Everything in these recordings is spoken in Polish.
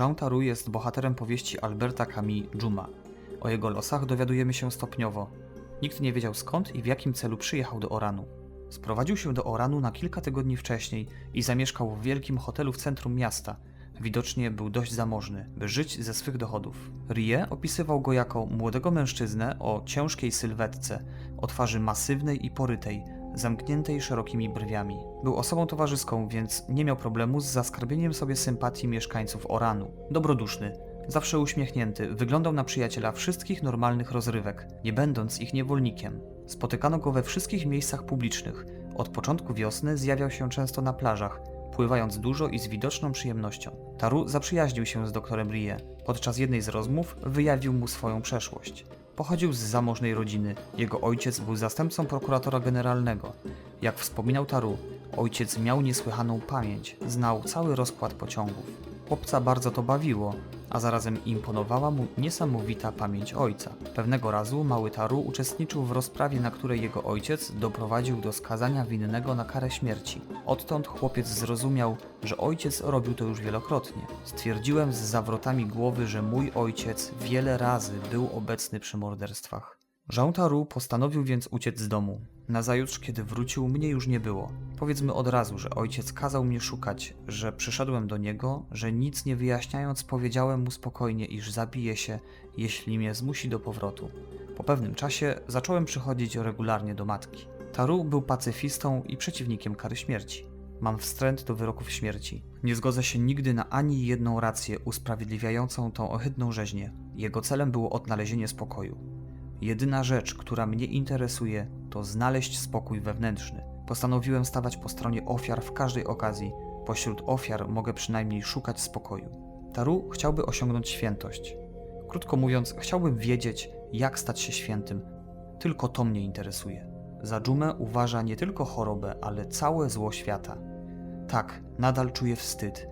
Jean Taru jest bohaterem powieści Alberta Camus Dżuma. O jego losach dowiadujemy się stopniowo. Nikt nie wiedział skąd i w jakim celu przyjechał do Oranu. Sprowadził się do Oranu na kilka tygodni wcześniej i zamieszkał w wielkim hotelu w centrum miasta. Widocznie był dość zamożny, by żyć ze swych dochodów. Rie opisywał go jako młodego mężczyznę o ciężkiej sylwetce, o twarzy masywnej i porytej, zamkniętej szerokimi brwiami. Był osobą towarzyską, więc nie miał problemu z zaskarbieniem sobie sympatii mieszkańców Oranu. Dobroduszny, zawsze uśmiechnięty, wyglądał na przyjaciela wszystkich normalnych rozrywek, nie będąc ich niewolnikiem. Spotykano go we wszystkich miejscach publicznych. Od początku wiosny zjawiał się często na plażach, pływając dużo i z widoczną przyjemnością. Taru zaprzyjaźnił się z doktorem Rie. Podczas jednej z rozmów wyjawił mu swoją przeszłość. Pochodził z zamożnej rodziny. Jego ojciec był zastępcą prokuratora generalnego. Jak wspominał Taru, ojciec miał niesłychaną pamięć, znał cały rozkład pociągów. Chłopca bardzo to bawiło, a zarazem imponowała mu niesamowita pamięć ojca. Pewnego razu mały Taru uczestniczył w rozprawie, na której jego ojciec doprowadził do skazania winnego na karę śmierci. Odtąd chłopiec zrozumiał, że ojciec robił to już wielokrotnie. Stwierdziłem z zawrotami głowy, że mój ojciec wiele razy był obecny przy morderstwach. Jean Taru postanowił więc uciec z domu. Nazajutrz, kiedy wrócił, mnie już nie było. Powiedzmy od razu, że ojciec kazał mnie szukać, że przyszedłem do niego, że nic nie wyjaśniając powiedziałem mu spokojnie, iż zabije się, jeśli mnie zmusi do powrotu. Po pewnym czasie zacząłem przychodzić regularnie do matki. Taru był pacyfistą i przeciwnikiem kary śmierci. Mam wstręt do wyroków śmierci. Nie zgodzę się nigdy na ani jedną rację usprawiedliwiającą tą ohydną rzeźnię. Jego celem było odnalezienie spokoju. Jedyna rzecz, która mnie interesuje, to znaleźć spokój wewnętrzny. Postanowiłem stawać po stronie ofiar w każdej okazji. Pośród ofiar mogę przynajmniej szukać spokoju. Taru chciałby osiągnąć świętość. Krótko mówiąc, chciałbym wiedzieć, jak stać się świętym. Tylko to mnie interesuje. Za dżumę uważa nie tylko chorobę, ale całe zło świata. Tak, nadal czuję wstyd.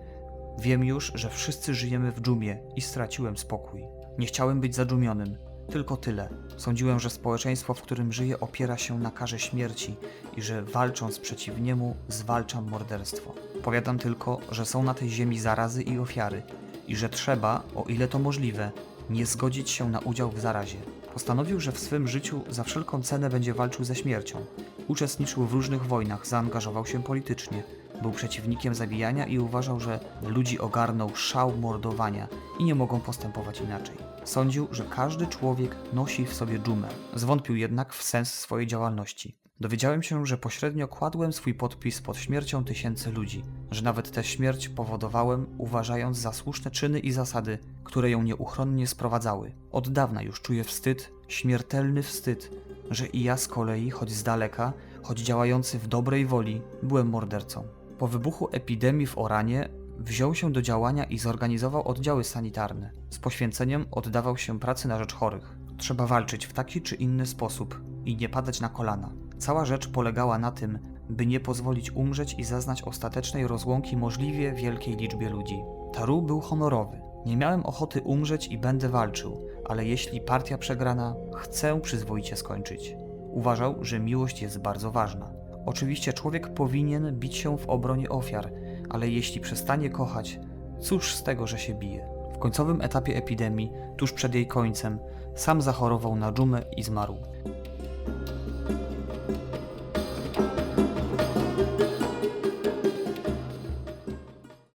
Wiem już, że wszyscy żyjemy w dżumie i straciłem spokój. Nie chciałem być zadżumionym, tylko tyle. Sądziłem, że społeczeństwo, w którym żyję, opiera się na karze śmierci i że walcząc przeciw niemu, zwalczam morderstwo. Powiadam tylko, że są na tej ziemi zarazy i ofiary i że trzeba, o ile to możliwe, nie zgodzić się na udział w zarazie. Postanowił, że w swym życiu za wszelką cenę będzie walczył ze śmiercią. Uczestniczył w różnych wojnach, zaangażował się politycznie. Był przeciwnikiem zabijania i uważał, że ludzi ogarnął szał mordowania i nie mogą postępować inaczej. Sądził, że każdy człowiek nosi w sobie dżumę. Zwątpił jednak w sens swojej działalności. Dowiedziałem się, że pośrednio kładłem swój podpis pod śmiercią tysięcy ludzi, że nawet tę śmierć powodowałem, uważając za słuszne czyny i zasady, które ją nieuchronnie sprowadzały. Od dawna już czuję wstyd, śmiertelny wstyd, że i ja z kolei, choć z daleka, choć działający w dobrej woli, byłem mordercą. Po wybuchu epidemii w Oranie wziął się do działania i zorganizował oddziały sanitarne. Z poświęceniem oddawał się pracy na rzecz chorych. Trzeba walczyć w taki czy inny sposób i nie padać na kolana. Cała rzecz polegała na tym, by nie pozwolić umrzeć i zaznać ostatecznej rozłąki możliwie wielkiej liczbie ludzi. Taru był honorowy. Nie miałem ochoty umrzeć i będę walczył, ale jeśli partia przegrana, chcę przyzwoicie skończyć. Uważał, że miłość jest bardzo ważna. Oczywiście człowiek powinien bić się w obronie ofiar, ale jeśli przestanie kochać, cóż z tego, że się bije? W końcowym etapie epidemii, tuż przed jej końcem, sam zachorował na dżumę i zmarł.